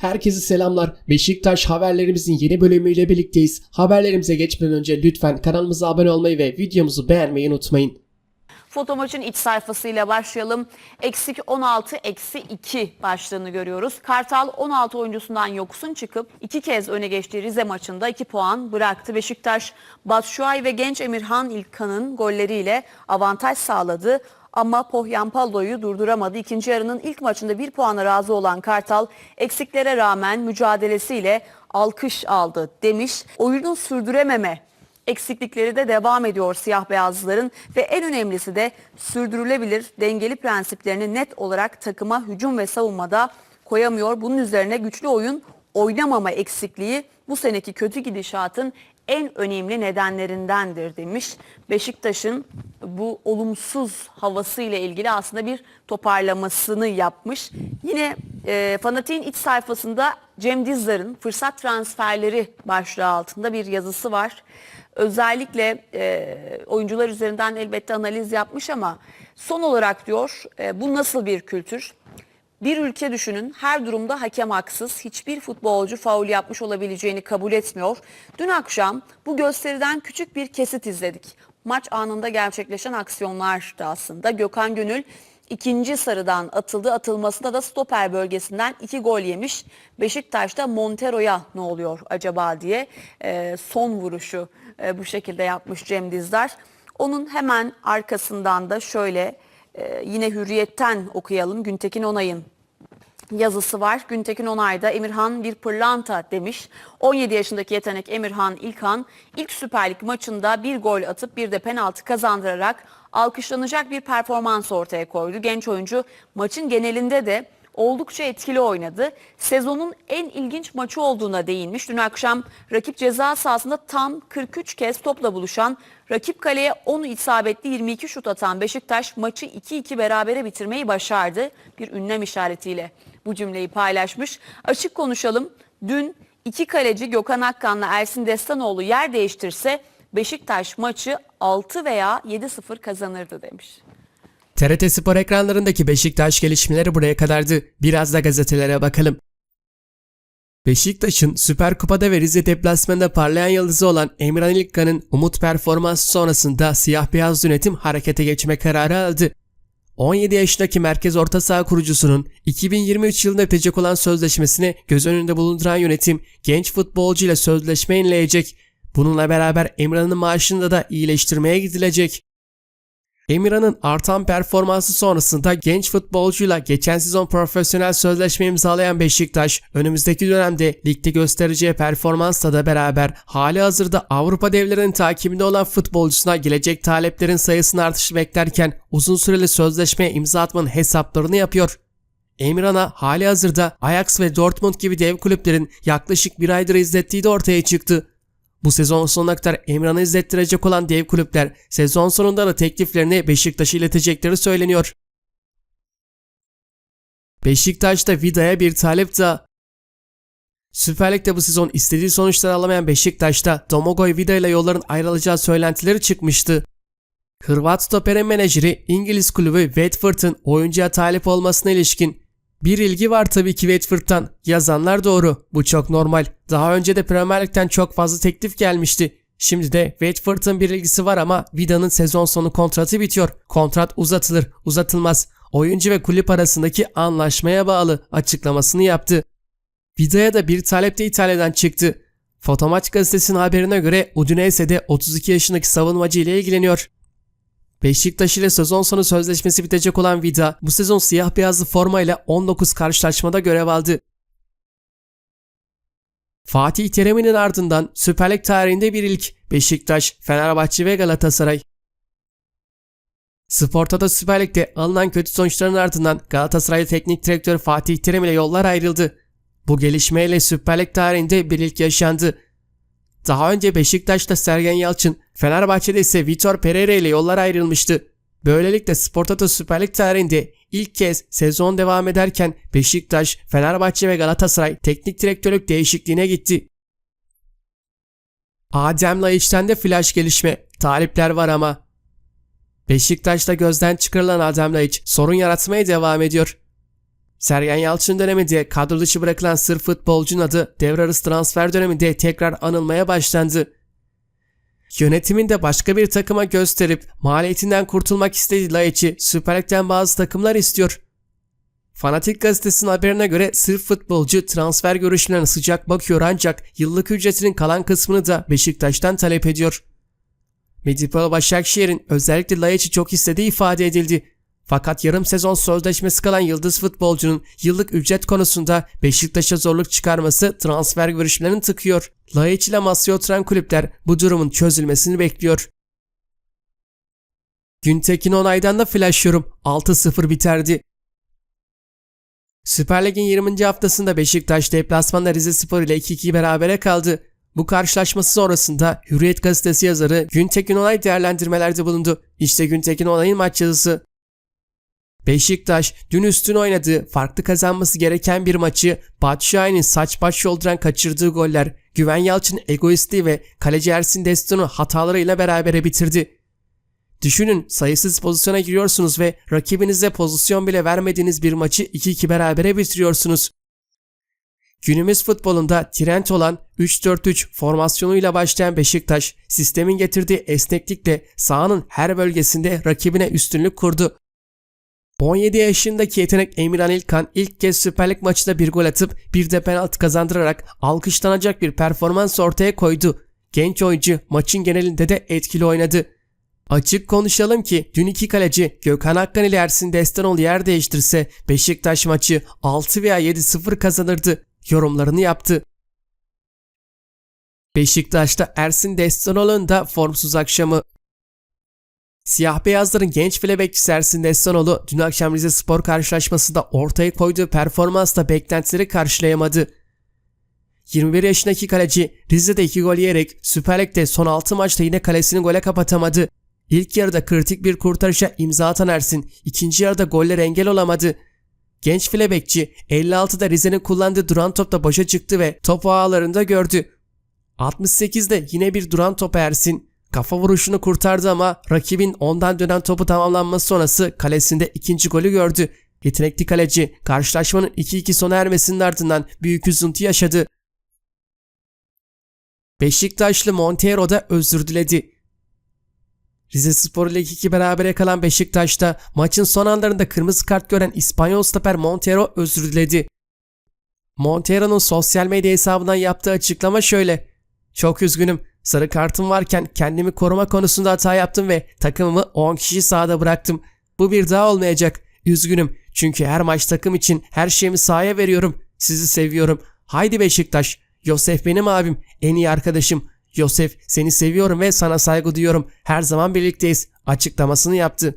Herkese selamlar. Beşiktaş haberlerimizin yeni bölümüyle birlikteyiz. Haberlerimize geçmeden önce lütfen kanalımıza abone olmayı ve videomuzu beğenmeyi unutmayın. Foto maçın iç sayfasıyla başlayalım. Eksik 16, eksi 2 başlığını görüyoruz. Kartal 16 oyuncusundan yoksun çıkıp iki kez öne geçtiği Rize maçında 2 puan bıraktı. Beşiktaş, Batshuayi ve genç Emirhan İlkan'ın golleriyle avantaj sağladı. Ama Pohyanpallo'yu durduramadı. İkinci yarının ilk maçında bir puana razı olan Kartal eksiklere rağmen mücadelesiyle alkış aldı demiş. Oyunu sürdürememe eksiklikleri de devam ediyor siyah beyazlıların ve en önemlisi de sürdürülebilir dengeli prensiplerini net olarak takıma hücum ve savunmada koyamıyor. Bunun üzerine güçlü oyun oynamama eksikliği bu seneki kötü gidişatın en önemli nedenlerindendir demiş. Beşiktaş'ın bu olumsuz havası ile ilgili aslında bir toparlamasını yapmış. Yine e, Fanatik'in iç sayfasında Cem Dizdar'ın fırsat transferleri başlığı altında bir yazısı var. Özellikle e, oyuncular üzerinden elbette analiz yapmış ama son olarak diyor e, bu nasıl bir kültür? Bir ülke düşünün her durumda hakem haksız, hiçbir futbolcu faul yapmış olabileceğini kabul etmiyor. Dün akşam bu gösteriden küçük bir kesit izledik. Maç anında gerçekleşen aksiyonlardı aslında. Gökhan Gönül ikinci sarıdan atıldı. Atılmasında da stoper bölgesinden iki gol yemiş. Beşiktaş'ta Montero'ya ne oluyor acaba diye e, son vuruşu e, bu şekilde yapmış Cem Dizdar. Onun hemen arkasından da şöyle ee, yine Hürriyet'ten okuyalım. Güntekin Onay'ın yazısı var. Güntekin Onay da Emirhan bir pırlanta demiş. 17 yaşındaki yetenek Emirhan İlkan ilk Süper Lig maçında bir gol atıp bir de penaltı kazandırarak alkışlanacak bir performans ortaya koydu. Genç oyuncu maçın genelinde de oldukça etkili oynadı. Sezonun en ilginç maçı olduğuna değinmiş. Dün akşam rakip ceza sahasında tam 43 kez topla buluşan, rakip kaleye 10 isabetli 22 şut atan Beşiktaş maçı 2-2 berabere bitirmeyi başardı. Bir ünlem işaretiyle bu cümleyi paylaşmış. Açık konuşalım. Dün iki kaleci Gökhan Akkan'la Ersin Destanoğlu yer değiştirse Beşiktaş maçı 6 veya 7-0 kazanırdı demiş. TRT Spor ekranlarındaki Beşiktaş gelişmeleri buraya kadardı. Biraz da gazetelere bakalım. Beşiktaş'ın Süper Kupa'da ve Rize deplasmanında parlayan yıldızı olan Emirhan İlkan'ın umut performansı sonrasında siyah beyaz yönetim harekete geçme kararı aldı. 17 yaşındaki merkez orta saha kurucusunun 2023 yılında bitecek olan sözleşmesini göz önünde bulunduran yönetim genç futbolcu ile sözleşme yenileyecek. Bununla beraber Emirhan'ın maaşında da iyileştirmeye gidilecek. Emirhan'ın artan performansı sonrasında genç futbolcuyla geçen sezon profesyonel sözleşme imzalayan Beşiktaş, önümüzdeki dönemde ligde göstereceği performansla da beraber hali hazırda Avrupa devlerinin takibinde olan futbolcusuna gelecek taleplerin sayısını artışı beklerken uzun süreli sözleşmeye imza atmanın hesaplarını yapıyor. Emirhan'a hali hazırda Ajax ve Dortmund gibi dev kulüplerin yaklaşık bir aydır izlettiği de ortaya çıktı. Bu sezon sonuna kadar Emran'ı izlettirecek olan dev kulüpler sezon sonunda da tekliflerini Beşiktaş'a iletecekleri söyleniyor. Beşiktaş'ta Vida'ya bir talep daha. Süper Lig'de bu sezon istediği sonuçları alamayan Beşiktaş'ta Domagoj Vida ile yolların ayrılacağı söylentileri çıkmıştı. Hırvat stoperin menajeri İngiliz kulübü Watford'ın oyuncuya talip olmasına ilişkin bir ilgi var tabii ki Watford'tan. Yazanlar doğru. Bu çok normal. Daha önce de Premier Lig'den çok fazla teklif gelmişti. Şimdi de Watford'ın bir ilgisi var ama Vida'nın sezon sonu kontratı bitiyor. Kontrat uzatılır, uzatılmaz. Oyuncu ve kulüp arasındaki anlaşmaya bağlı açıklamasını yaptı. Vida'ya da bir talep de İtalya'dan çıktı. Fotomaç gazetesinin haberine göre Udinese'de 32 yaşındaki savunmacı ile ilgileniyor. Beşiktaş ile sezon sonu sözleşmesi bitecek olan Vida bu sezon siyah beyazlı formayla 19 karşılaşmada görev aldı. Fatih Terim'in ardından Süper Lig tarihinde bir ilk Beşiktaş, Fenerbahçe ve Galatasaray. Sporta'da Süper Lig'de alınan kötü sonuçların ardından Galatasaray Teknik Direktörü Fatih Terim ile yollar ayrıldı. Bu gelişmeyle Süper Lig tarihinde bir ilk yaşandı. Daha önce Beşiktaş'ta Sergen Yalçın, Fenerbahçe'de ise Vitor Pereira ile yollar ayrılmıştı. Böylelikle Sportato Süper Lig tarihinde ilk kez sezon devam ederken Beşiktaş, Fenerbahçe ve Galatasaray teknik direktörlük değişikliğine gitti. Adem Laiç'ten de flash gelişme. Talipler var ama. Beşiktaş'ta gözden çıkarılan Adem Laiç sorun yaratmaya devam ediyor. Sergen Yalçın döneminde kadro dışı bırakılan Sırp futbolcunun adı devre arası transfer döneminde tekrar anılmaya başlandı. Yönetimin de başka bir takıma gösterip maliyetinden kurtulmak istediği Laiç'i Süper Lig'den bazı takımlar istiyor. Fanatik gazetesinin haberine göre Sırp futbolcu transfer görüşlerine sıcak bakıyor ancak yıllık ücretinin kalan kısmını da Beşiktaş'tan talep ediyor. Medipol Başakşehir'in özellikle Laiç'i çok istediği ifade edildi. Fakat yarım sezon sözleşmesi kalan yıldız futbolcunun yıllık ücret konusunda Beşiktaş'a zorluk çıkarması transfer görüşmelerini tıkıyor. Laiç ile masaya oturan kulüpler bu durumun çözülmesini bekliyor. Güntekin Onay'dan da flash yorum 6-0 biterdi. Süper Lig'in 20. haftasında Beşiktaş deplasmanda Rize Spor ile 2-2 berabere kaldı. Bu karşılaşması sonrasında Hürriyet gazetesi yazarı Güntekin Onay değerlendirmelerde bulundu. İşte Güntekin Onay'ın maç yazısı. Beşiktaş dün üstün oynadığı, farklı kazanması gereken bir maçı Batshuayi'nin saç baş yolduran kaçırdığı goller, Güven Yalçın egoistliği ve kaleci Ersin Deston'u hatalarıyla berabere bitirdi. Düşünün sayısız pozisyona giriyorsunuz ve rakibinize pozisyon bile vermediğiniz bir maçı 2-2 berabere bitiriyorsunuz. Günümüz futbolunda trend olan 3-4-3 formasyonuyla başlayan Beşiktaş, sistemin getirdiği esneklikle sahanın her bölgesinde rakibine üstünlük kurdu. 17 yaşındaki yetenek Emirhan İlkan ilk kez Süper Lig maçında bir gol atıp bir de penaltı kazandırarak alkışlanacak bir performans ortaya koydu. Genç oyuncu maçın genelinde de etkili oynadı. Açık konuşalım ki dün iki kaleci Gökhan Akkan ile Ersin Destanoğlu yer değiştirse Beşiktaş maçı 6 veya 7-0 kazanırdı. Yorumlarını yaptı. Beşiktaş'ta Ersin Destanoğlu'nun da formsuz akşamı. Siyah beyazların genç file Ersin Destanoğlu dün akşam Rize Spor karşılaşmasında ortaya koyduğu performansla beklentileri karşılayamadı. 21 yaşındaki kaleci Rize'de 2 gol yiyerek Süper Lig'de son 6 maçta yine kalesini gole kapatamadı. İlk yarıda kritik bir kurtarışa imza atan Ersin ikinci yarıda goller engel olamadı. Genç file bekçi 56'da Rize'nin kullandığı duran topta boşa çıktı ve topu ağlarında gördü. 68'de yine bir duran top Ersin kafa vuruşunu kurtardı ama rakibin ondan dönen topu tamamlanması sonrası kalesinde ikinci golü gördü. Yetenekli kaleci karşılaşmanın 2-2 sona ermesinin ardından büyük üzüntü yaşadı. Beşiktaşlı Montero da özür diledi. Rize Spor ile 2-2 berabere kalan Beşiktaş'ta maçın son anlarında kırmızı kart gören İspanyol stoper Montero özür diledi. Montero'nun sosyal medya hesabından yaptığı açıklama şöyle. Çok üzgünüm. Sarı kartım varken kendimi koruma konusunda hata yaptım ve takımımı 10 kişi sahada bıraktım. Bu bir daha olmayacak. Üzgünüm. Çünkü her maç takım için her şeyimi sahaya veriyorum. Sizi seviyorum. Haydi Beşiktaş. Yosef benim abim. En iyi arkadaşım. Yosef seni seviyorum ve sana saygı duyuyorum. Her zaman birlikteyiz. Açıklamasını yaptı.